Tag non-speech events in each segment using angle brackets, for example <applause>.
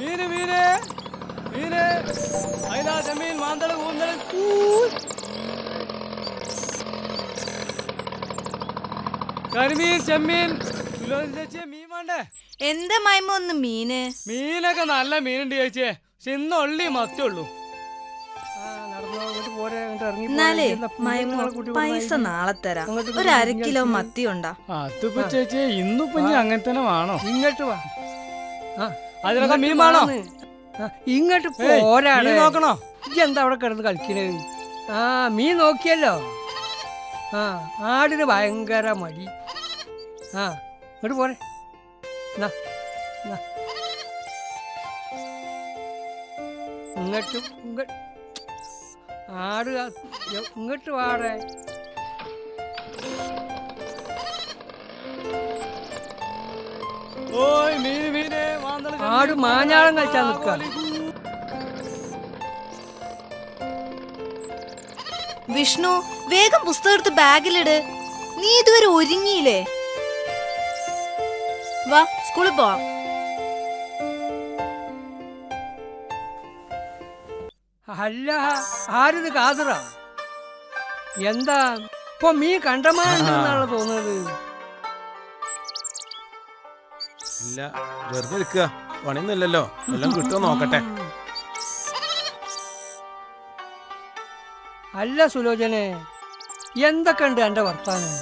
മീന് മീന് മീന്. അയില ചെമ്മീൻ മാന്തൾ കൂന്തൾ. കരിമീൻ ചെമ്മീൻ. ചേച്ചിയെ മീൻ വേണ്ടേ? എന്താ മൈമ ഒന്ന് മീന്? മീനൊക്കെ നല്ല മീനുണ്ട് ചേച്ചിയെ. പക്ഷെ ഇന്ന് ഒള്ളി മത്തുള്ളൂ എന്നാലേ മൈമ പൈസ നാളെ തരാം. ഒരു അര കിലോ മത്തി ഉണ്ടാ അതിപ്പോ ചേച്ചി ഇന്നിപ്പോ ഇനി അങ്ങനെ തന്നെ വേണോ. ഇങ്ങോട്ട് വാ. ആ, അതിലൊക്കെ മീൻ ഇങ്ങോട്ട് വേണോ ഇങ്ങോട്ട് പോരാണ് നോക്കണോ? എന്താ അവിടെ കിടന്ന് കളിക്കണേ? ആ മീൻ നോക്കിയല്ലോ. ആ ആടിന് ഭയങ്കര മടി. ആ ഇങ്ങോട്ട് പോരെ. ഇങ്ങോട്ട് ഇങ്ങോട്ട്. ആട് ഇങ്ങോട്ട് വാടേ. ആട് മാഞ്ഞാളം കളിച്ചാ നിക്കാ. വിഷ്ണു വേഗം പുസ്തകം എടുത്ത് ബാഗിലിട്. നീ ഇതുവരെ ഒരുങ്ങിയില്ലേ? വാ സ്കൂളിൽ പോവാം. അല്ല ആരിത് കാതറ? എന്താ? ഇപ്പൊ മീ കണ്ടമാണെന്നാണ് തോന്നുന്നത്. ഇല്ല. വെറുതെ നിൽക്കുക പണിയൊന്നുമില്ലല്ലോ. എല്ലാം കിട്ടുമോ നോക്കട്ടെ. അല്ല സുലോചനെ എന്തൊക്കെ ഉണ്ട് എന്റെ വർത്താനം?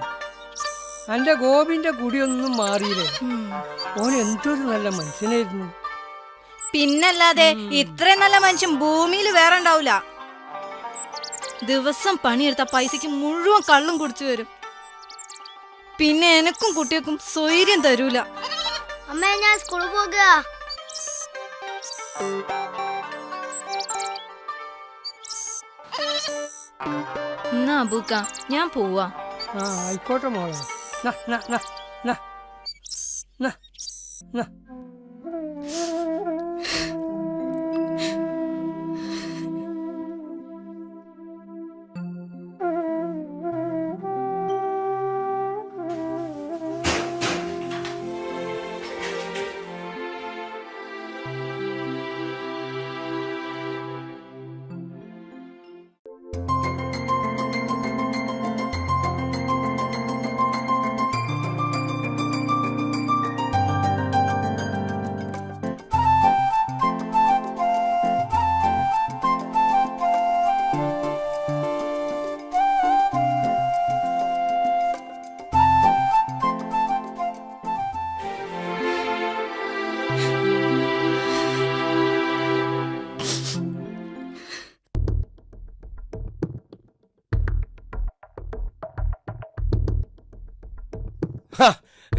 എന്റെ ഗോപിന്റെ കുടിയൊന്നും മാറിയില്ലേ. ഓൻ എന്തൊരു നല്ല മനുഷ്യനായിരുന്നു. പിന്നല്ലാതെ ഇത്രയും നല്ല മനുഷ്യൻ ഭൂമിയിൽ വേറെ ഉണ്ടാവില്ല ദിവസം പണിയെടുത്ത പൈസക്ക് മുഴുവൻ കള്ളും കുടിച്ചു വരും പിന്നെ എനക്കും കുട്ടികൾക്കും സ്വൈര്യം തരൂല. അമ്മ ഞാൻ സ്കൂളിൽ പോകുക എന്നാ അബൂക്ക ഞാൻ പോവാ. ആ ആയിക്കോട്ടെ മോളെ. ന, ന, ന, ന. ന,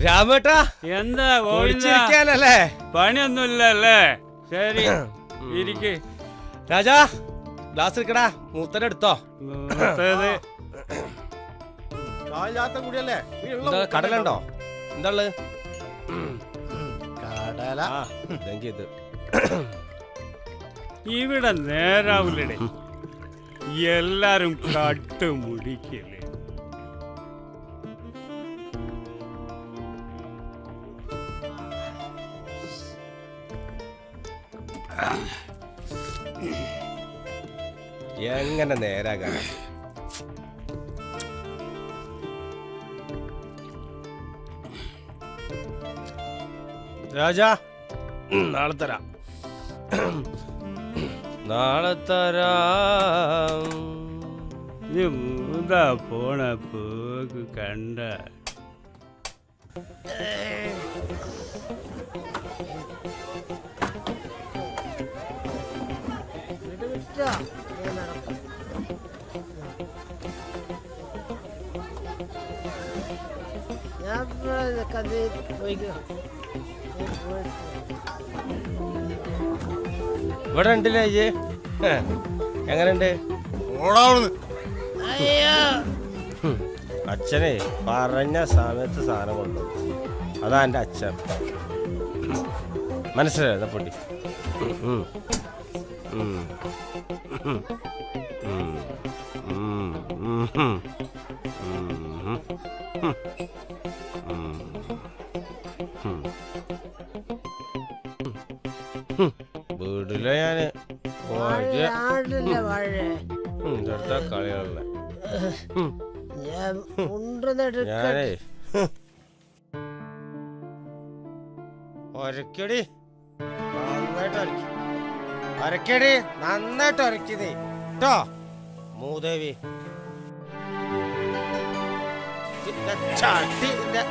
രാമേട്ടാ എന്താ ഓടിച്ചിരിക്കാനല്ലേ ഒളിച്ചിരിക്കാനല്ലേ പണിയൊന്നുമില്ലല്ലേ? ശരി ഇരിക്ക്. രാജാ ഗ്ലാസ് എടുക്കടാ. മൂത്തനെ എടുത്തോ. കടലുണ്ടോ? എന്താ ഉള്ളത്? കടല. ഇത്. ഇവിടെ നേരാവില്ലടേ എല്ലാരും കട്ട് മുടിക്കല്ലേ എങ്ങനെ നേരാകാൻ? രാജാ നാളെ തരാം. നാളെ തരാം. പോണ പോക്ക് കണ്ട? ഇവിടെ ഉണ്ടല്ലേ അയ്യേ? എങ്ങനെയുണ്ട്. അച്ഛനെ പറഞ്ഞ സമയത്ത് സാധനം കൊണ്ടു അതാ എന്റെ അച്ഛൻ. മനസ്സിലായോ പൊട്ടി? ഉം. കളികളിലെ. ഞാൻ ഉണ്ടെന്നെടുക്ക ഞാനേ. ഒരക്കടി. നന്നായിട്ട് ഒരക്കടി. നന്നായിട്ട് ഒരക്കി നീ കേട്ടോ മൂദേവി. നിന്റെ ചട്ടി എന്താ.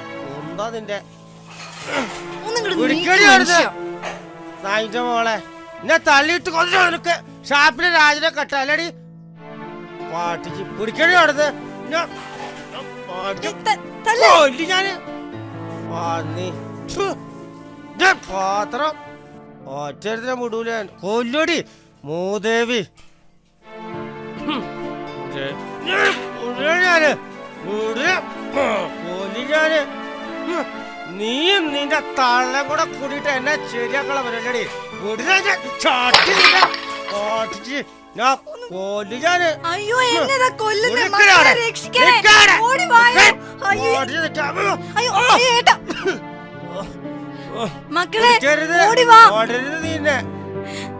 നായിന്റെ മോളെ. എന്നെ തള്ളിയിട്ട് നിനക്ക് ഷാപ്പിലെ രാജനെ കെട്ടല്ലടി പാട്ടിച്ച് പിടിക്കടി അടുത്ത് ഞാൻ പന്നി. പാത്രം ഒറ്റരത്തിനെ വിടൂല. കൊല്ലടി മൂദേവി ഞാൻ വിടൂല. കൊല്ലി ഞാൻ ഹും. നീയും നിന്റെ തള്ളം കൂടെ കൂടിയിട്ട് എന്നെ ശരിയാക്കള വിടില്ല ഞാൻ. ചാട്ടി നിന്നെ പാട്ടിച്ച് ഞാൻ കൊല്ലി ഞാൻ അയ്യോ എന്നതാ കൊല്ലുന്നേ? നിക്കടി മക്കളെ അവിടെ. രക്ഷിക്കണേ. നിക്കവിടെ. ഓടി വായോ. അയ്യോ. നിൽക്കാം. അയ്യോ അയ്യോ ഏട്ടാ. മക്കളെ പിടിക്കരുത്. ഓടി വാ. ഓടരുത് നീ എന്നെ.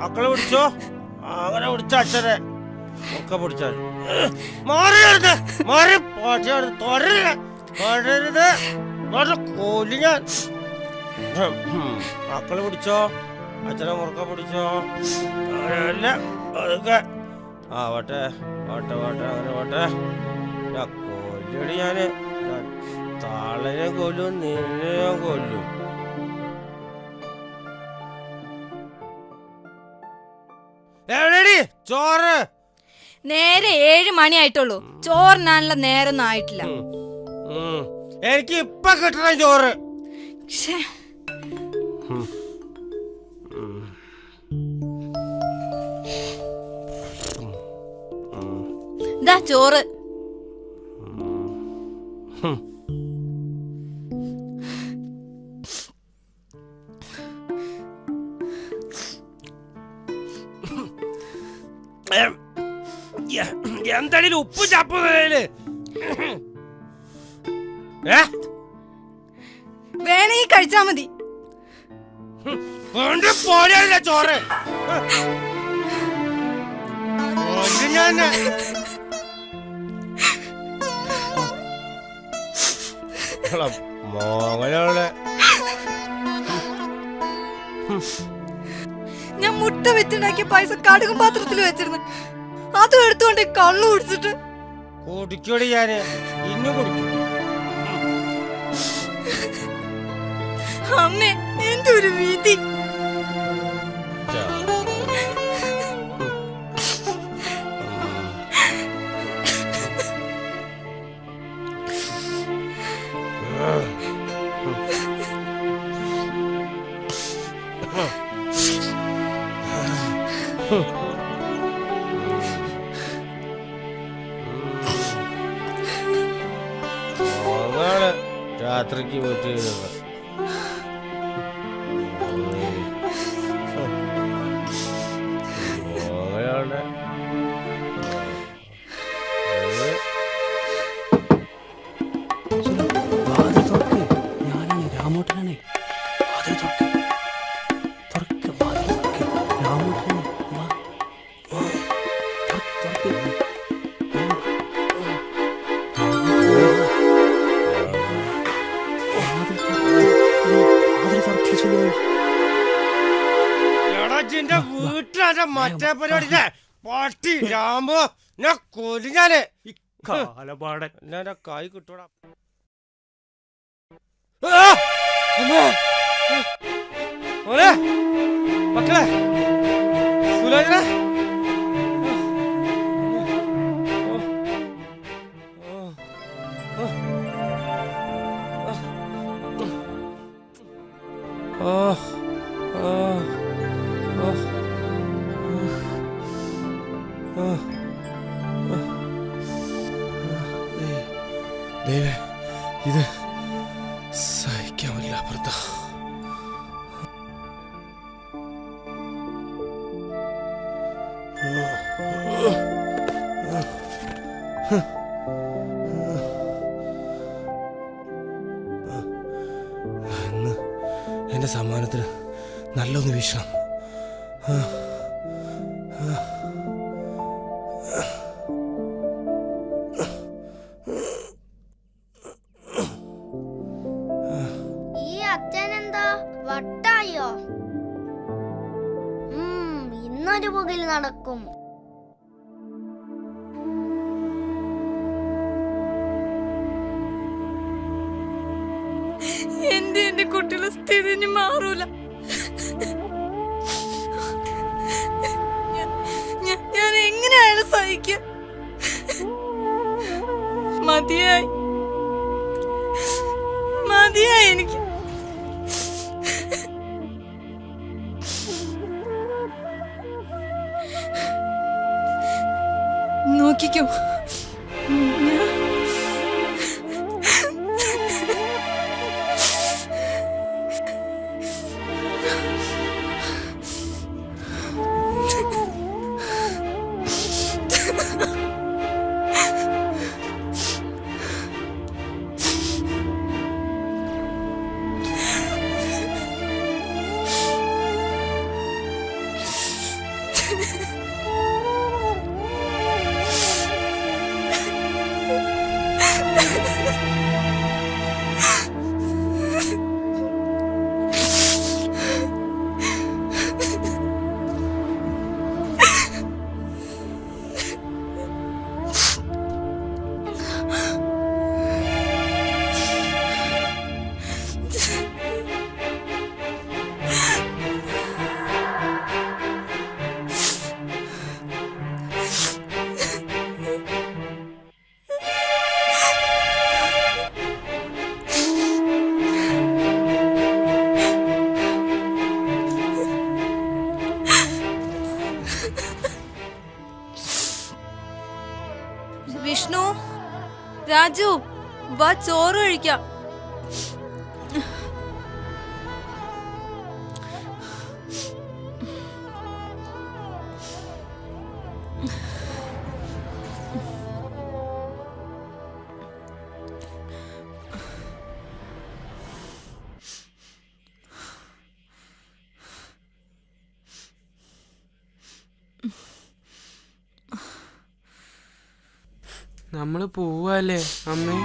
മക്കളെ പിടിച്ചോ? അങ്ങനെ പിടിച്ച അച്ഛനെ. ഒക്കെ പിടിച്ചാൽ. മാറിയരുത്. മാറി പാട്ടി തുടരുത്. തുടരുത്. തൊടരുത്. തൊട കൊല്ലി ഞാൻ. ഹും. മക്കളെ പിടിച്ചോ? അച്ഛനെ മുറുക്ക പിടിച്ചോ? അങ്ങനെയല്ല അതൊക്കെ. ആ വട്ടെ വട്ടെ വട്ടെ അങ്ങനെ വട്ടെ കൊല്ലടി ഞാൻ. ഞാൻ താളനെ കൊല്ലും നിന്നെ കൊല്ലും. എവിടെടി? ചോറ്. നേരെ ഏഴ് മണിയായിട്ടുള്ളൂ. ചോറിനാനുള്ള നേരൊന്നും ആയിട്ടില്ല. എനിക്ക് ഇപ്പൊ കിട്ടണം ചോറ്. ശ്ശേ. ദാ ചോറ്. എന്തായാലും ഉപ്പ് ചപ്പുന്നതിൽ വേണേ കഴിച്ചാ മതി. പോലെയല്ല ചോറ്? <laughs> കൊല്ലും ഞാൻ മോങ്ങലുള്ള ഞാൻ മുട്ട വെച്ചുണ്ടാക്കിയ പൈസ കടുകും പാത്രത്തിൽ വെച്ചിരുന്നു. അതും എടുത്തുകൊണ്ട് കള്ളു കുടിച്ചിട്ട്. കുടിക്കോടി ഞാൻ. ഇന്നു കുടിക്കും. അമ്മേ എന്റെ ഒരു വീതി രാത്രിക്ക് വീട്ടിൽ എടാ ജിന്റെ വീട്ടിലെ മറ്റേ പരിപാടി പട്ടി രാമോ ഞാൻ കൊല്ലു ഞാൻ കാലപാടൻ എന്നെ കൈ കിട്ടൂടാ ഓലെ! മക്കളെ സുലോചന ദൈവേ എന്താ വട്ടായോ? ഇന്നൊരു പുകിൽ നടക്കും. എന്റെ എന്റെ കുട്ടിയുടെ സ്ഥിതി മാറൂല. ഞാൻ- എങ്ങനെയാണ് സഹിക്കുക മതിയായി. മതിയായി എനിക്ക്. क्यों? രാജു വാ ചോറ് കഴിക്കാം. നമ്മൾ പോവാല്ലേ അമ്മേ?